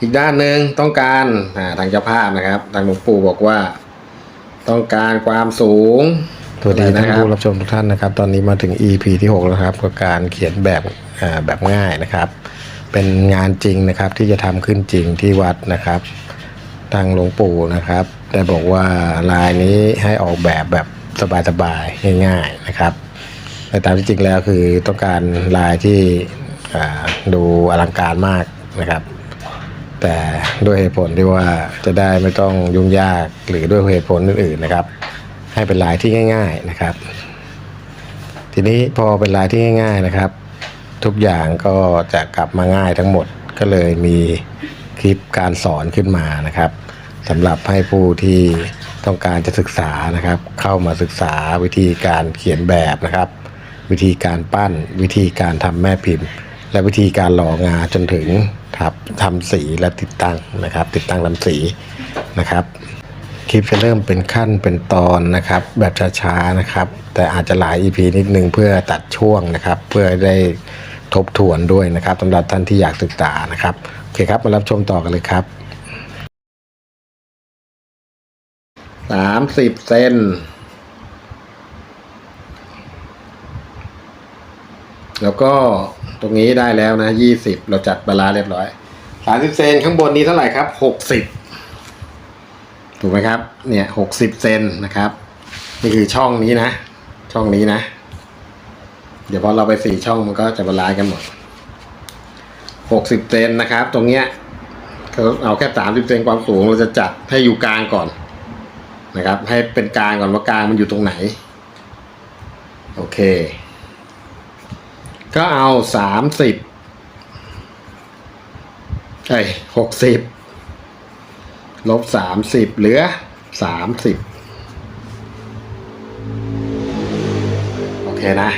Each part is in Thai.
อีกด้านหนึ่งต้องการอ่าทางเจ้าภาพนะครับ ทางหลวงปู่บอกว่า ต้องการความสูงสวัสดีท่านนะครับผู้รับชมทุกท่านนะครับ ตอนนี้มาถึง EP ที่6แล้วครับกับการเขียนแบบอ่าแบบง่ายนะครับ เป็นงานจริงนะครับที่จะทำขึ้นจริงที่วัดนะครับ ทางหลวงปู่นะครับ ได้บอกว่าลายนี้ให้ออกแบบแบบสบายๆง่าย ๆนะครับแต่ตามที่จริงแล้วคือต้องการลายที่อ่าดูอลังการมากนะครับ แต่ด้วยเหตุผลที่ว่าจะได้ไม่ต้องยุ่งยากหรือด้วยเหตุผลอื่นๆนะครับ ให้เป็นลายที่ง่าย ๆนะครับ ทีนี้พอเป็นลายที่ง่าย ๆนะครับ ทุกอย่างก็จะกลับมาง่ายทั้งหมดก็เลยมีคลิปการสอนขึ้นมานะครับสำหรับให้ผู้ที่ต้องการจะศึกษานะครับ เข้ามาศึกษาวิธีการเขียนแบบนะครับ วิธีการปั้นวิธีการทำแม่พิมพ์ และวิธีการหล่องาจนถึงทับทำสีและติดตั้งนะครับ ติดตั้งทำสีนะครับ คลิปจะเริ่มเป็นขั้นเป็นตอนนะครับ แบบช้าๆนะครับ แต่อาจจะหลาย EP นิดนึงเพื่อตัดช่วงนะครับ เพื่อได้ทบทวนด้วยนะครับสำหรับท่านที่อยากศึกษานะครับโอเคครับมารับชมต่อกันเลยครับสามสิบเซน แล้วก็ตรงนี้ได้แล้วนะยี่สิบเราจัดบาลาเรียบร้อยสามสิบเซนข้างบนนี้เท่าไหร่ครับหกสิบถูกไหมครับ เนี่ยหกสิบเซนนะครับ นี่คือช่องนี้นะ ช่องนี้นะ เดี๋ยวพอเราไปสี่ช่องมันก็จะบาลานซ์กันหมดหกสิบเซนนะครับ ตรงเนี้ยเขาเอาแค่สามสิบเซนความสูงเราจะจัดให้อยู่กลางก่อนนะครับ ให้เป็นกลางก่อนว่ากลางมันอยู่ตรงไหน โอเค ก็เอาสามสิบเอ้หกสิบลบสามสิบเหลือสามสิบโอเคนะ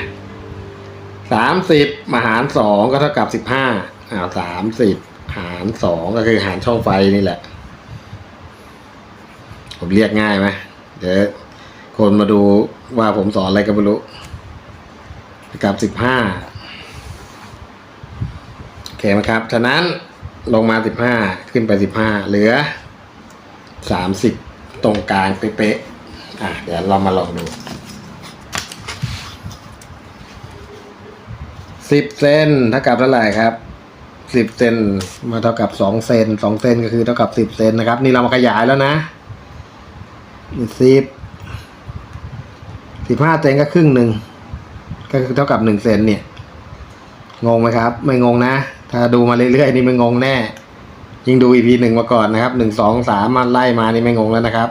สามสิบมาหารสองก็เท่ากับสิบห้าอ้าวสามสิบหารสองก็คือหารช่องไฟนี่แหละ ผมเรียกง่ายไหมเดี๋ยวคนมาดูว่าผมสอนอะไรก็ไม่รู้กับสิบห้า เคไหมครับ ฉะนั้นลงมาสิบห้าขึ้นไปสิบห้าเหลือสามสิบตรงกลางเป๊ะๆอะเดี๋ยวเรามาลองดูสิบเซนเท่ากับเท่าไหร่ครับสิบเซนมาเท่ากับสองเซนสองเซนก็คือเท่ากับสิบเซนนะครับ นี่เรามาขยายแล้วนะสิบสิบห้าเซนก็ครึ่งหนึ่งก็คือเท่ากับหนึ่งเซนเนี่ย งงไหมครับ ไม่งงนะ ถ้าดูมาเรื่อยๆนี่ไม่งงแน่ ยิ่งดู EP หนึ่งมาก่อนนะครับหนึ่งสองสามมาไล่มานี่ไม่งงแล้วนะครับ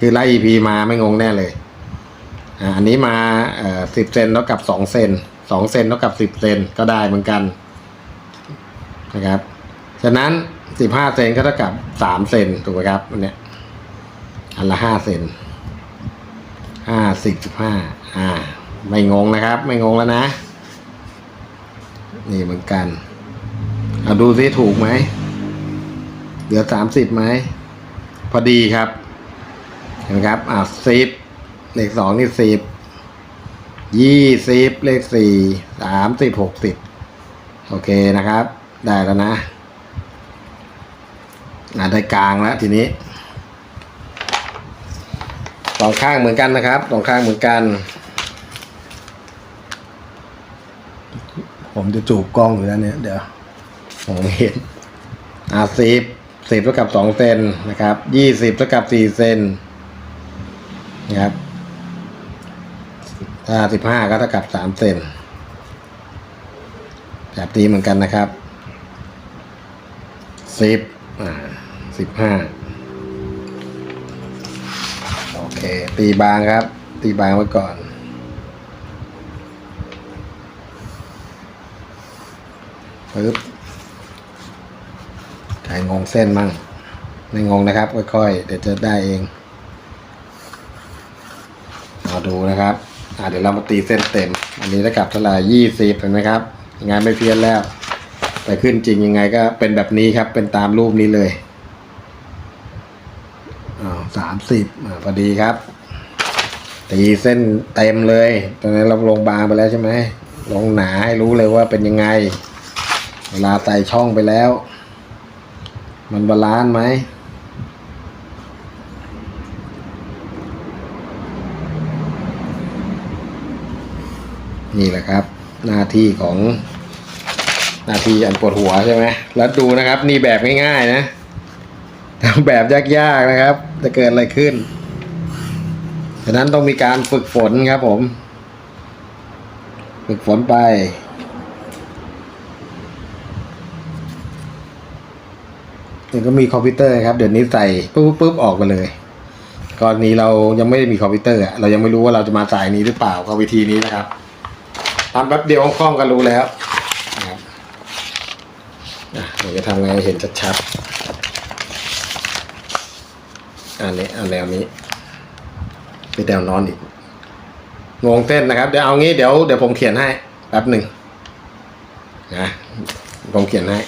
คือไล่ EP มาไม่งงแน่เลยอ่าอันนี้มาเอ่อสิบเซนเท่ากับสองเซนสองเซนเท่ากับสิบเซนก็ได้เหมือนกันนะครับฉะนั้นสิบห้าเซนก็เท่ากับสามเซนถูกไหมครับอันเนี้ยอันละห้าเซนห้าสิบสิบห้าอ่า ไม่งงนะครับ ไม่งงแล้วนะ นี่เหมือนกันเอาดูซิถูกไหม เหลือสามสิบไหม พอดีครับ เห็นครับ อ่าสิบเลขสองนี่สิบยี่สิบเลขสี่สามสิบหกสิบโอเคนะครับ ได้แล้วนะอ่าได้กลางแล้วทีนี้สองข้างเหมือนกันนะครับสองข้างเหมือนกัน ผมจะจูบกล้องอยู่แล้วเนี่ย เดี๋ยวมองไม่เห็นอ่าสิบสิบเท่ากับสองเซนนะครับยี่สิบเท่ากับสี่เซนนะครับถ้าสิบห้าก็เท่ากับสามเซนแบบนี้เหมือนกันนะครับสิบอ่าสิบห้าโอเค ตีบางครับ ตีบางไว้ก่อน ปึ๊บใครงงเส้นมั่งไม่งงนะครับ ค่อยๆ เดี๋ยวจะได้เองเอาดูนะครับอ่าเดี๋ยวเรามาตีเส้นเต็ม อันนี้เท่ากับเท่าไหร่ยี่สิบเห็นไหมครับยังไงไม่เพี้ยนแล้ว แต่ขึ้นจริงยังไงก็เป็นแบบนี้ครับ เป็นตามรูปนี้เลยอ้าวสามสิบอ่าพอดีครับตีเส้นเต็มเลย ตอนนั้นเราลงบางไปแล้วใช่ไหมลงหนาให้รู้เลยว่าเป็นยังไง เวลาใส่ช่องไปแล้ว มันบาลานซ์ไหมนี่แหละครับ หน้าที่ของหน้าที่อันปวดหัวใช่ไหมแล้วดูนะครับ นี่แบบง่ายๆนะทำแบบยากๆนะครับ จะเกิดอะไรขึ้นฉะนั้นต้องมีการฝึกฝนครับผม ฝึกฝนไป เดี๋ ยวก็มีคอมพิวเตอร์ครับเดี๋ยวนี้ใส่ปุ๊บปุ๊บออกไปเลยกรณีเรายังไม่ได้มีคอมพิวเตอร์อะเรายังไม่รู้ว่าเราจะมาสายนี้หรือเปล่าก็วิธีนี้นะครับทำแป๊บเดียวคล่องๆก็รู้แล้วนะครับเดี๋ยวจะทำไงให้เห็นชัดๆอันนี้อันแนวนี้เป็นแนวนอนอีกงงเส้นนะครับเดี๋ยวเอางี้เดี๋ยวเดี๋ยวผมเขียนให้แป๊บหนึ่งนะผมเขียนให้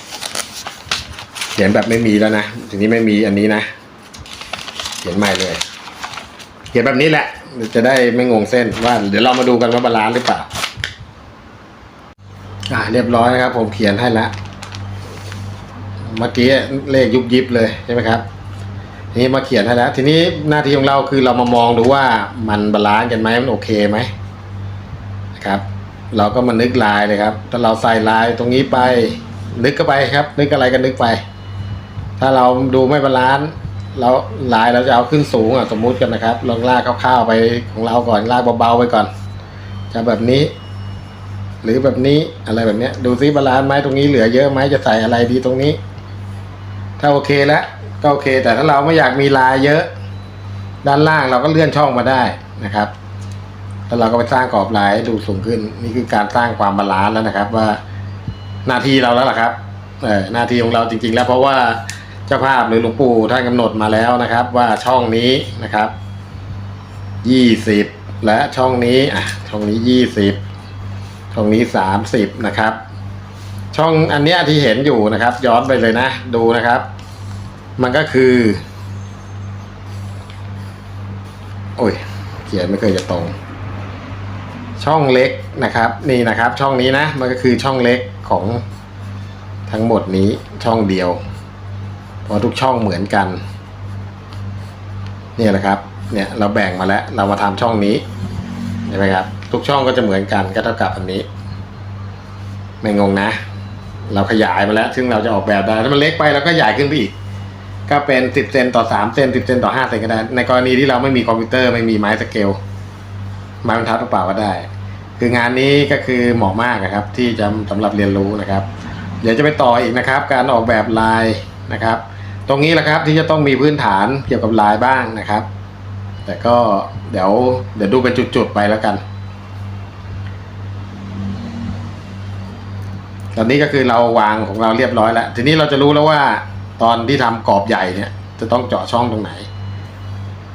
เขียนแบบไม่มีแล้วนะทีนี้ไม่มีอันนี้นะ เขียนใหม่เลย เขียนแบบนี้แหละจะได้ไม่งงเส้นว่า เดี๋ยวเรามาดูกันว่าบาลานซ์หรือเปล่าอ่าเรียบร้อยนะครับ ผมเขียนให้แล้วเมื่อกี้เลขยุบยิบเลยใช่ไหมครับนี้มาเขียนให้แล้ว ทีนี้หน้าที่ของเราคือเรามามองดูว่ามันบาลานซ์กันไหมมันโอเคไหมนะครับ เราก็มานึกลายเลยครับถ้าเราใส่ลายตรงนี้ไป นึกก็ไปครับ นึกอะไรก็นึกไป ถ้าเราดูไม่บาลานซ์เราลายเราจะเอาขึ้นสูงอะสมมุติกันนะครับ ลองลากคร่าวๆไปของเราก่อนลากเบาๆไปก่อน จะแบบนี้ หรือแบบนี้อะไรแบบเนี้ย ดูซิบาลานซ์ไหมตรงนี้เหลือเยอะไหมจะใส่อะไรดีตรงนี้ ถ้าโอเคแล้วก็โอเค แต่ถ้าเราไม่อยากมีลายเยอะ ด้านล่างเราก็เลื่อนช่องมาได้นะครับแล้วเราก็ไปสร้างกรอบลายดูสูงขึ้น นี่คือการสร้างความบาลานซ์แล้วนะครับ ว่าหน้าที่เราแล้วล่ะครับเออหน้าที่ของเราจริง ๆ แล้วเพราะว่า เจ้าภาพหรือหลวงปู่ท่านกำหนดมาแล้วนะครับ ว่าช่องนี้นะครับยี่สิบและช่องนี้อะช่องนี้ยี่สิบช่องนี้สามสิบนะครับ ช่องอันเนี้ยที่เห็นอยู่นะครับ ย้อนไปเลยนะ ดูนะครับ มันก็คือ โอ้ยเขียนไม่เคยจะตรง ช่องเล็กนะครับ นี่นะครับ ช่องนี้นะ มันก็คือช่องเล็กของทั้งหมดนี้ช่องเดียว เพราะทุกช่องเหมือนกันนี่แหละครับเนี่ยเราแบ่งมาแล้วเรามาทำช่องนี้เห็นไหมครับ ทุกช่องก็จะเหมือนกันก็เท่ากับอันนี้ ไม่งงนะ เราขยายมาแล้ว ซึ่งเราจะออกแบบได้ถ้ามันเล็กไปเราก็ใหญ่ขึ้นไปอีกก็เป็นสิบเซนต่อสามเซนสิบเซนต่อห้าเซนก็ได้ ในกรณีที่เราไม่มีคอมพิวเตอร์ไม่มีไม้สเกล ไม้บรรทัดเปล่าก็ได้ คืองานนี้ก็คือเหมาะมากนะครับ ที่จะสำหรับเรียนรู้นะครับ เดี๋ยวจะไปต่ออีกนะครับ การออกแบบลายนะครับ ตรงนี้แหละครับที่จะต้องมีพื้นฐานเกี่ยวกับลายบ้างนะครับ แต่ก็เดี๋ยวเดี๋ยวดูเป็นจุดๆไปแล้วกัน ตอนนี้ก็คือเราวางของเราเรียบร้อยแล้ว ทีนี้เราจะรู้แล้วว่าตอนที่ทำกรอบใหญ่เนี่ย จะต้องเจาะช่องตรงไหน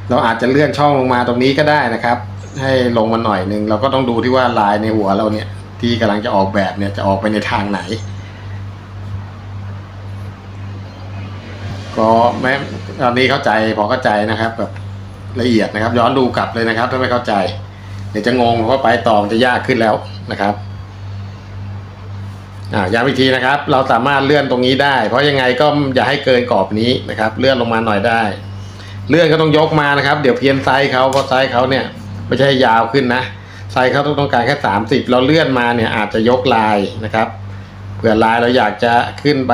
เราอาจจะเลื่อนช่องลงมาตรงนี้ก็ได้นะครับ ให้ลงมาหน่อยหนึ่งเราก็ต้องดูที่ว่าลายในหัวเราเนี่ย ที่กำลังจะออกแบบเนี่ยจะออกไปในทางไหน ก็แม้ตอนนี้เข้าใจพอเข้าใจนะครับแบบละเอียดนะครับ ย้อนดูกลับเลยนะครับ ถ้าไม่เข้าใจ เดี๋ยวจะงงเพราะไปต่อจะยากขึ้นแล้วนะครับอ่าย้ำอีกทีนะครับ เราสามารถเลื่อนตรงนี้ได้ เพราะยังไงก็อย่าให้เกินกรอบนี้นะครับ เลื่อนลงมาหน่อยได้ เลื่อนก็ต้องยกมานะครับ เดี๋ยวเพี้ยนไซส์เขาเพราะไซส์เขาเนี่ยไม่ใช่ยาวขึ้นนะไซส์เขาต้องการแค่สามสิบเราเลื่อนมาเนี่ยอาจจะยกลายนะครับเผื่อลายเราอยากจะขึ้นไป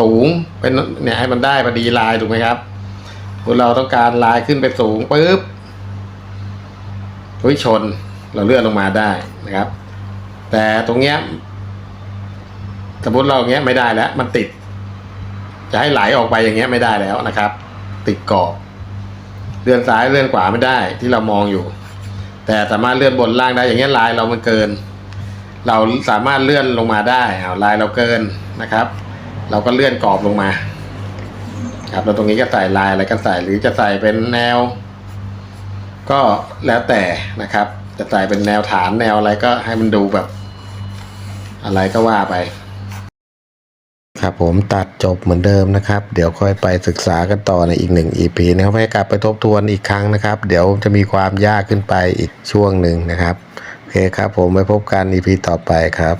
สูงเป็นเนี่ยให้มันได้พอดีลายถูกไหมครับพวกเราต้องการลายขึ้นไปสูงปุ๊บเฮ้ยชนเราเลื่อนลงมาได้นะครับ แต่ตรงเนี้ยสมมติเราอย่างเงี้ยไม่ได้แล้ว มันติด จะให้ไหลออกไปอย่างเงี้ยไม่ได้แล้วนะครับ ติดกรอบเลื่อนซ้ายเลื่อนขวาไม่ได้ที่เรามองอยู่ แต่สามารถเลื่อนบนล่างได้อย่างเงี้ยลายเรามันเกิน เราสามารถเลื่อนลงมาได้เอาลายเราเกินนะครับ เราก็เลื่อนกรอบลงมา ครับเราตรงนี้ก็ใส่ลายอะไรก็ใส่หรือจะใส่เป็นแนว ก็แล้วแต่นะครับ จะใส่เป็นแนวฐานแนวอะไรก็ให้มันดูแบบ อะไรก็ว่าไป ครับผมตัดจบเหมือนเดิมนะครับ เดี๋ยวค่อยไปศึกษากันต่อในอีกหนึ่ง EP นะครับให้กลับไปทบทวนอีกครั้งนะครับ เดี๋ยวจะมีความยากขึ้นไปอีกช่วงหนึ่งนะครับโอเคครับผมไว้พบกัน EP ต่อไปครับ